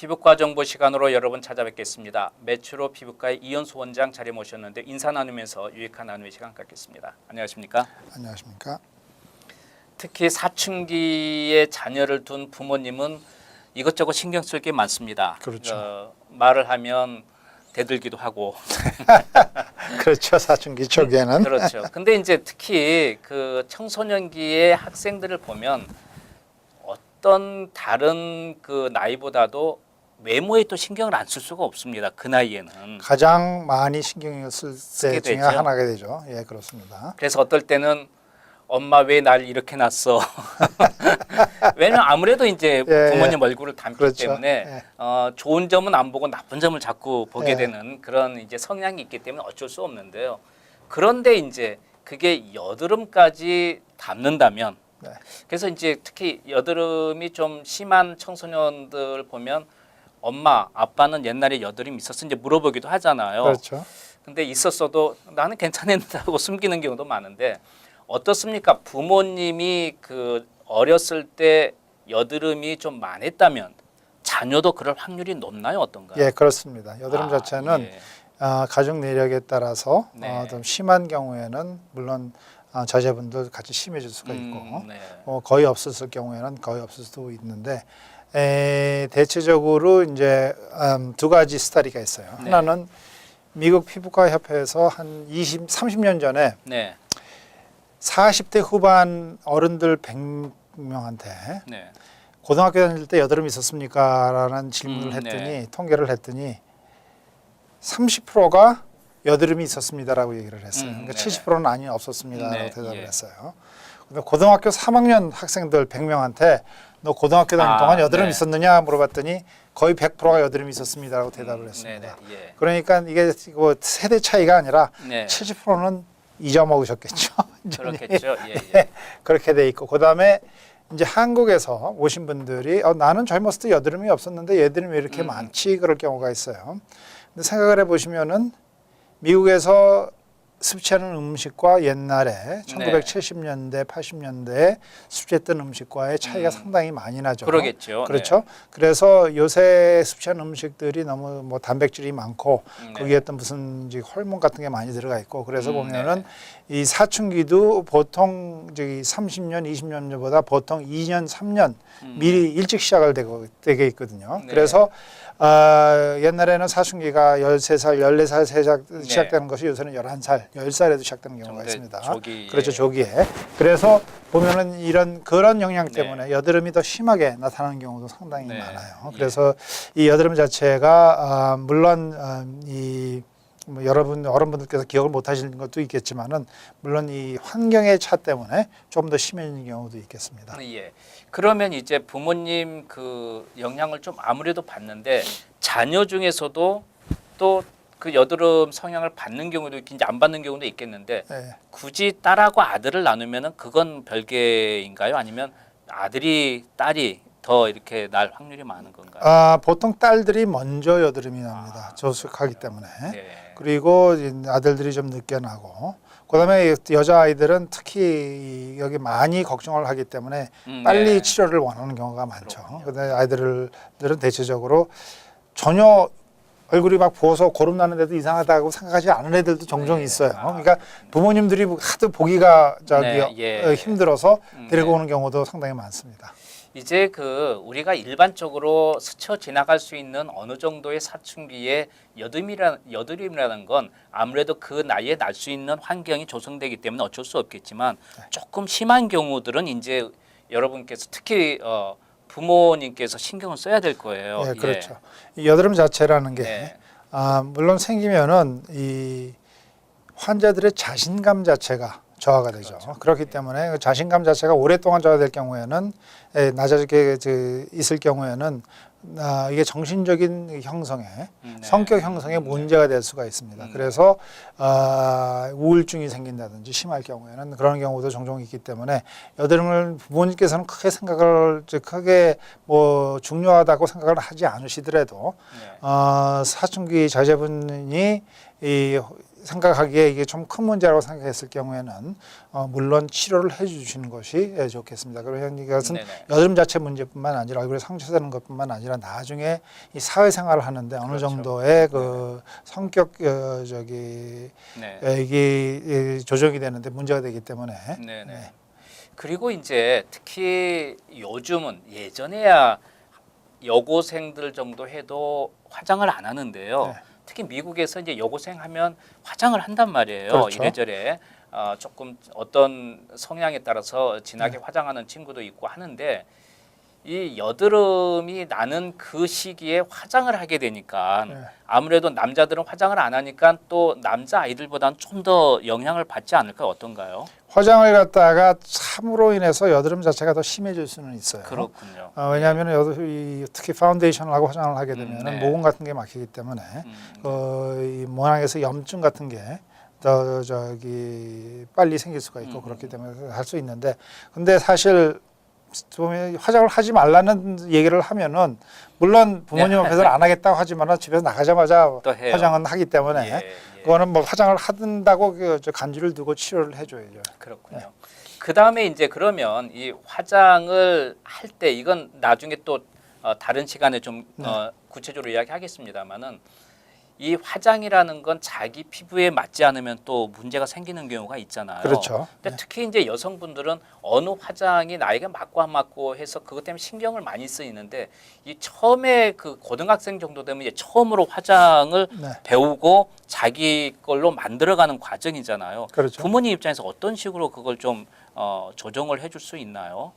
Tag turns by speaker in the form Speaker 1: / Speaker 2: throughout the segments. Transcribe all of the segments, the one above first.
Speaker 1: 네, 피부과 정보 시간으로 여러분 찾아뵙겠습니다. 매추로 피부과의 이현수 원장 자리 모셨는데 인사 나누면서 유익한 나눔의 시간 갖겠습니다. 안녕하십니까?
Speaker 2: 안녕하십니까?
Speaker 1: 특히 사춘기에 자녀를 둔 부모님은 이것저것 신경 쓸 게 많습니다.
Speaker 2: 그렇죠.
Speaker 1: 어, 말을 하면 대들기도 하고
Speaker 2: 그렇죠. 사춘기 초기에는
Speaker 1: 그렇죠. 근데 이제 특히 그 청소년기의 학생들을 보면 어떤 다른 그 나이보다도 외모에 또 신경을 안 쓸 수가 없습니다. 그 나이에는.
Speaker 2: 가장 많이 신경을 쓸
Speaker 1: 쓰게
Speaker 2: 때 중에
Speaker 1: 되죠.
Speaker 2: 하나가 되죠. 예, 그렇습니다.
Speaker 1: 그래서 어떨 때는 엄마 왜 날 이렇게 낳았어? 왜냐면 아무래도 이제
Speaker 2: 예,
Speaker 1: 부모님 얼굴을 닮기
Speaker 2: 그렇죠.
Speaker 1: 때문에
Speaker 2: 예.
Speaker 1: 어, 좋은 점은 안 보고 나쁜 점을 자꾸 보게
Speaker 2: 예.
Speaker 1: 되는 그런 이제 성향이 있기 때문에 어쩔 수 없는데요. 그런데 이제 그게 여드름까지 닮는다면
Speaker 2: 네.
Speaker 1: 그래서 이제 특히 여드름이 좀 심한 청소년들 보면 엄마 아빠는 옛날에 여드름 이제 물어보기도 하잖아요.
Speaker 2: 그렇죠.
Speaker 1: 근데 있었어도 나는 괜찮았는데 하고 숨기는 경우도 많은데 어떻습니까? 부모님이 그 어렸을 때 여드름이 좀 많았다면 자녀도 그럴 확률이 높나요? 어떤가요?
Speaker 2: 예, 그렇습니다. 여드름
Speaker 1: 아,
Speaker 2: 자체는
Speaker 1: 예.
Speaker 2: 아, 가족 내력에 따라서
Speaker 1: 네.
Speaker 2: 어, 좀 심한 경우에는 물론 아, 자제분도 같이 심해질 수가 있고
Speaker 1: 음, 네.
Speaker 2: 어, 거의 없었을 경우에는 거의 없을 수도 있는데 에, 대체적으로 이제 음, 두 가지 스타일이가 있어요.
Speaker 1: 네.
Speaker 2: 하나는 미국 피부과 협회에서 한 20, 30년 전에
Speaker 1: 네.
Speaker 2: 40대 후반 어른들 100명한테
Speaker 1: 네.
Speaker 2: 고등학교 다닐 때 여드름 있었습니까? 라는 질문을
Speaker 1: 음,
Speaker 2: 했더니
Speaker 1: 네.
Speaker 2: 통계를 했더니 30%가 여드름이 있었습니다라고 얘기를 했어요.
Speaker 1: 음,
Speaker 2: 그러니까
Speaker 1: 네.
Speaker 2: 70%는 아니 없었습니다라고
Speaker 1: 네,
Speaker 2: 대답을
Speaker 1: 예.
Speaker 2: 했어요. 고등학교 3학년 학생들 100명한테 너 고등학교 다닐
Speaker 1: 아,
Speaker 2: 동안 여드름
Speaker 1: 네.
Speaker 2: 있었느냐 물어봤더니 거의 100%가 여드름이 있었습니다라고 대답을
Speaker 1: 음,
Speaker 2: 했습니다.
Speaker 1: 네, 네. 예.
Speaker 2: 그러니까 이게 뭐 세대 차이가 아니라
Speaker 1: 네.
Speaker 2: 70%는 잊어먹으셨겠죠.
Speaker 1: 그렇겠죠. 예, 예.
Speaker 2: 그렇게 돼 있고 그다음에 이제 한국에서 오신 분들이 어, 나는 젊었을 때 여드름이 없었는데 여드름이 왜 이렇게
Speaker 1: 음.
Speaker 2: 많지 그럴 경우가 있어요. 근데 생각을 해보시면은 미국에서 섭취하는 음식과 옛날에
Speaker 1: 네.
Speaker 2: 1970년대, 80년대 섭취했던 음식과의 차이가
Speaker 1: 음.
Speaker 2: 상당히 많이 나죠.
Speaker 1: 그러겠죠.
Speaker 2: 그렇죠. 그래서 요새 섭취하는 음식들이 너무 뭐 단백질이 많고
Speaker 1: 네.
Speaker 2: 거기에 어떤 무슨 이제 호르몬 같은 게 많이 들어가 있고 그래서
Speaker 1: 음,
Speaker 2: 보면은 이 사춘기도 보통 저기 30년, 20년 전보다 보통 2년, 3년
Speaker 1: 음.
Speaker 2: 미리 일찍 시작을 되고 되게 있거든요.
Speaker 1: 네.
Speaker 2: 그래서 아, 옛날에는 사춘기가 13살, 14살 시작,
Speaker 1: 네.
Speaker 2: 시작되는 것이 요새는 11살, 10살에도 시작되는 경우가
Speaker 1: 좀
Speaker 2: 있습니다.
Speaker 1: 조기,
Speaker 2: 그렇죠,
Speaker 1: 예.
Speaker 2: 조기에. 그래서 보면은 이런 그런 영향
Speaker 1: 네.
Speaker 2: 때문에 여드름이 더 심하게 나타나는 경우도 상당히
Speaker 1: 네.
Speaker 2: 많아요.
Speaker 1: 예.
Speaker 2: 그래서 이 여드름 자체가 아, 물론 아, 이 뭐 여러분 어른분들께서 기억을 못 하시는 것도 있겠지만은 물론 이 환경의 차 때문에 좀 더 심해지는 경우도 있겠습니다.
Speaker 1: 예. 그러면 이제 부모님 그 영향을 좀 아무래도 받는데 자녀 중에서도 또 그 여드름 성향을 받는 경우도 있긴 이제 안 받는 경우도 있겠는데
Speaker 2: 네.
Speaker 1: 굳이 딸하고 아들을 나누면은 그건 별개인가요? 아니면 아들이 딸이 더 이렇게 날 확률이 많은 건가요?
Speaker 2: 아, 보통 딸들이 먼저 여드름이 납니다. 저속하기 때문에.
Speaker 1: 네.
Speaker 2: 그리고 아들들이 좀 늦게 나고 그다음에 여자 아이들은 특히 여기 많이 걱정을 하기 때문에
Speaker 1: 음,
Speaker 2: 빨리
Speaker 1: 네.
Speaker 2: 치료를 원하는 경우가 많죠.
Speaker 1: 그렇군요.
Speaker 2: 아이들들은 대체적으로 전혀 얼굴이 막 부어서 고름 나는데도 이상하다고 생각하지 않은 애들도 종종
Speaker 1: 네.
Speaker 2: 있어요.
Speaker 1: 아.
Speaker 2: 그러니까 부모님들이 하도 보기가 저기
Speaker 1: 네, 예.
Speaker 2: 어, 힘들어서
Speaker 1: 음,
Speaker 2: 데리고
Speaker 1: 네.
Speaker 2: 오는 경우도 상당히 많습니다.
Speaker 1: 이제 그 우리가 일반적으로 스쳐 지나갈 수 있는 어느 정도의 사춘기에 여드름이라 여드름이라는 건 아무래도 그 나이에 날 수 있는 환경이 조성되기 때문에 어쩔 수 없겠지만
Speaker 2: 네.
Speaker 1: 조금 심한 경우들은 이제 여러분께서 특히 어, 부모님께서 신경을 써야 될 거예요.
Speaker 2: 네,
Speaker 1: 예.
Speaker 2: 그렇죠. 이 여드름 자체라는 게
Speaker 1: 네.
Speaker 2: 아, 물론 생기면은 이 환자들의 자신감 자체가 저하가 되죠.
Speaker 1: 그렇죠.
Speaker 2: 그렇기 때문에 그 자신감 자체가 오랫동안 저하될 경우에는 에, 낮아지게 그, 있을 경우에는 아, 이게 정신적인 형성에
Speaker 1: 음, 네.
Speaker 2: 성격 형성에 문제가 될 수가 있습니다.
Speaker 1: 음.
Speaker 2: 그래서 아, 우울증이 생긴다든지 심할 경우에는 그런 경우도 종종 있기 때문에 여드름을 부모님께서는 크게 생각을 크게 뭐 중요하다고 생각을 하지 않으시더라도
Speaker 1: 네.
Speaker 2: 어, 사춘기 자제분이 이 생각하기에 이게 좀 큰 문제라고 생각했을 경우에는 어, 물론 치료를 해주시는 것이 예, 좋겠습니다. 그러면 이것은
Speaker 1: 네네.
Speaker 2: 여드름 자체 문제뿐만 아니라 얼굴에 상처되는 것뿐만 아니라 나중에 이 사회생활을 하는데 어느
Speaker 1: 그렇죠.
Speaker 2: 정도의 그 성격 어, 저기
Speaker 1: 네.
Speaker 2: 에, 이게 이, 조정이 되는데 문제가 되기 때문에
Speaker 1: 네네.
Speaker 2: 네.
Speaker 1: 그리고 이제 특히 요즘은 예전에야 여고생들 정도 해도 화장을 안 하는데요.
Speaker 2: 네.
Speaker 1: 특히 미국에서 이제 여고생 하면 화장을 한단 말이에요.
Speaker 2: 그렇죠.
Speaker 1: 이래저래 어, 조금 어떤 성향에 따라서 진하게
Speaker 2: 네.
Speaker 1: 화장하는 친구도 있고 하는데 이 여드름이 나는 그 시기에 화장을 하게 되니까
Speaker 2: 네.
Speaker 1: 아무래도 남자들은 화장을 안 하니까 또 남자 아이들보다는 좀 더 영향을 받지 않을까 어떤가요?
Speaker 2: 화장을 갖다가 참으로 인해서 여드름 자체가 더 심해질 수는 있어요.
Speaker 1: 그렇군요.
Speaker 2: 어, 왜냐하면 여드, 이, 특히 파운데이션을 하고 화장을 하게 되면
Speaker 1: 음, 네.
Speaker 2: 모공 같은 게 막히기 때문에
Speaker 1: 음,
Speaker 2: 어, 이 모낭에서 염증 같은 게 더 저기 빨리 생길 수가 있고
Speaker 1: 음,
Speaker 2: 그렇기 때문에 할 수 있는데 근데 사실 좀 화장을 하지 말라는 얘기를 하면은 물론 부모님
Speaker 1: 네.
Speaker 2: 앞에서는 안 하겠다고 하지만 집에서 나가자마자. 화장은 하기 때문에
Speaker 1: 예, 예.
Speaker 2: 그거는 뭐 화장을 한다고 그, 저 간주를 두고 치료를 해줘야죠.
Speaker 1: 그렇군요. 그 다음에 이제 그러면 이 화장을 할 때 이건 나중에 또 어, 다른 시간에 좀
Speaker 2: 네.
Speaker 1: 어, 구체적으로 이야기하겠습니다만은 이 화장이라는 건 자기 피부에 맞지 않으면 또 문제가 생기는 경우가 있잖아요.
Speaker 2: 그렇죠.
Speaker 1: 근데 특히 이제 여성분들은 어느 화장이 나에게 맞고 안 맞고 해서 그것 때문에 신경을 많이 쓰이는데 이 처음에 그 고등학생 정도 되면 이제 처음으로 화장을
Speaker 2: 네,
Speaker 1: 배우고 자기 걸로 만들어가는 과정이잖아요.
Speaker 2: 그렇죠.
Speaker 1: 부모님 입장에서 어떤 식으로 그걸 좀 어, 조정을 해줄 수 있나요?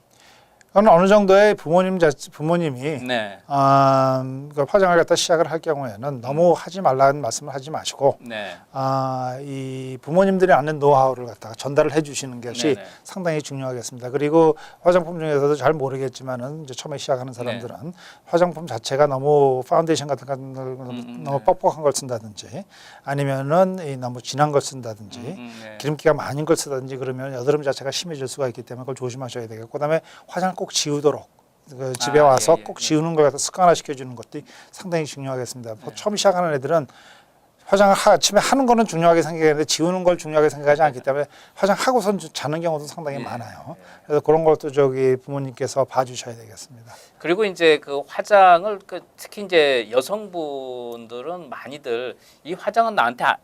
Speaker 2: 그건 어느 정도의 부모님 자 부모님이
Speaker 1: 네,
Speaker 2: 아, 그 화장을 갖다 시작을 할 경우에는 너무 하지 말라는 말씀을 하지 마시고
Speaker 1: 네,
Speaker 2: 아, 이 부모님들이 아는 노하우를 갖다가 전달을 해주시는 것이
Speaker 1: 네네.
Speaker 2: 상당히 중요하겠습니다. 그리고 화장품 중에서도 잘 모르겠지만은 이제 처음에 시작하는 사람들은 화장품 자체가 너무 파운데이션 같은 거 너무,
Speaker 1: 음,
Speaker 2: 너무
Speaker 1: 네.
Speaker 2: 뻑뻑한 걸 쓴다든지 아니면은 이 너무 진한 걸 쓴다든지
Speaker 1: 음, 음, 네.
Speaker 2: 기름기가 많은 걸 쓰든지 그러면 여드름 자체가 심해질 수가 있기 때문에 그걸 조심하셔야 되겠고 그다음에 화장을 꼭 지우도록 그 집에
Speaker 1: 아,
Speaker 2: 와서
Speaker 1: 예, 예,
Speaker 2: 꼭
Speaker 1: 예.
Speaker 2: 지우는 걸 갖다 습관화 시켜주는 것도 상당히 중요하겠습니다.
Speaker 1: 네.
Speaker 2: 처음 시작하는 애들은 화장을 하, 아침에 하는 거는 중요하게 생각하는데 지우는 걸 중요하게 생각하지 않기 때문에 화장하고선 자는 경우도 상당히
Speaker 1: 예,
Speaker 2: 많아요.
Speaker 1: 예.
Speaker 2: 그래서 그런 것도 저기 부모님께서 봐주셔야 되겠습니다.
Speaker 1: 그리고 이제 그 화장을 그 특히 이제 여성분들은 많이들 이 화장은 나한테 아-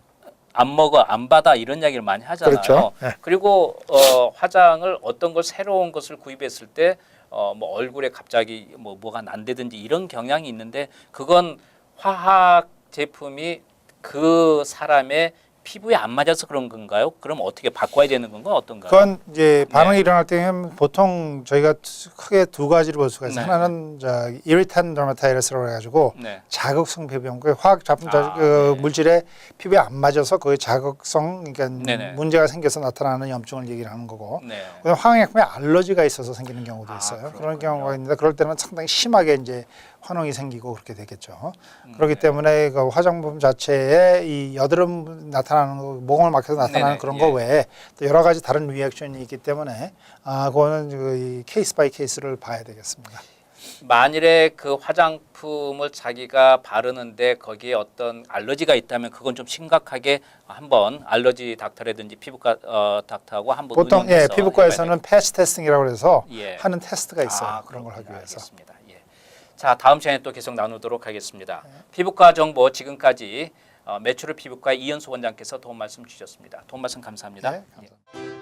Speaker 1: 안 먹어 안 받아 이런 이야기를 많이 하잖아요.
Speaker 2: 그렇죠. 네.
Speaker 1: 그리고 어, 화장을 어떤 걸 새로운 것을 구입했을 때 어, 뭐 얼굴에 갑자기 뭐 뭐가 난다든지 이런 경향이 있는데 그건 화학 제품이 그 사람의 피부에 안 맞아서 그런 건가요? 그럼 어떻게 바꿔야 되는 건가 어떤가요?
Speaker 2: 그건 이제 반응이
Speaker 1: 네.
Speaker 2: 일어날 때는 보통 저희가 크게 두 가지를 볼 수가 있어요.
Speaker 1: 네.
Speaker 2: 하나는 저 irritant dermatitis라고 해가지고
Speaker 1: 네.
Speaker 2: 자극성 피부염, 그 화학 작품 자,
Speaker 1: 아,
Speaker 2: 그
Speaker 1: 네.
Speaker 2: 물질에 피부에 안 맞아서 그 자극성 그러니까
Speaker 1: 네네.
Speaker 2: 문제가 생겨서 나타나는 염증을 얘기를 하는 거고.
Speaker 1: 네.
Speaker 2: 화학약품에 알러지가 있어서 생기는 경우도
Speaker 1: 아,
Speaker 2: 있어요. 그런
Speaker 1: 그렇군요.
Speaker 2: 경우가 있는데 그럴 때는 상당히 심하게 이제 환원이 생기고 그렇게 되겠죠.
Speaker 1: 음,
Speaker 2: 그렇기
Speaker 1: 네.
Speaker 2: 때문에 그 화장품 자체에 이 여드름 나타나는 거, 모공을 막혀서 나타나는
Speaker 1: 네네,
Speaker 2: 그런
Speaker 1: 예.
Speaker 2: 거 외에 또 여러 가지 다른 리액션이 있기 때문에 아 그거는 그이 케이스 바이 케이스를 봐야 되겠습니다.
Speaker 1: 만일에 그 화장품을 자기가 바르는데 거기에 어떤 알러지가 있다면 그건 좀 심각하게 한번 알러지 닥터라든지 피부과 어, 닥터하고 한번
Speaker 2: 보통 예, 피부과에서는 패스 테스팅이라고 해서
Speaker 1: 예.
Speaker 2: 하는 테스트가 있어요.
Speaker 1: 아,
Speaker 2: 그런 걸 하기. 위해서.
Speaker 1: 알겠습니다. 예. 자 다음 시간에 또 계속 나누도록 하겠습니다. 피부과 정보 지금까지 어, 매출을 피부과 이현수 원장께서 도움 말씀 주셨습니다. 도움 말씀 감사합니다.
Speaker 2: 네,
Speaker 1: 예.
Speaker 2: 감사합니다.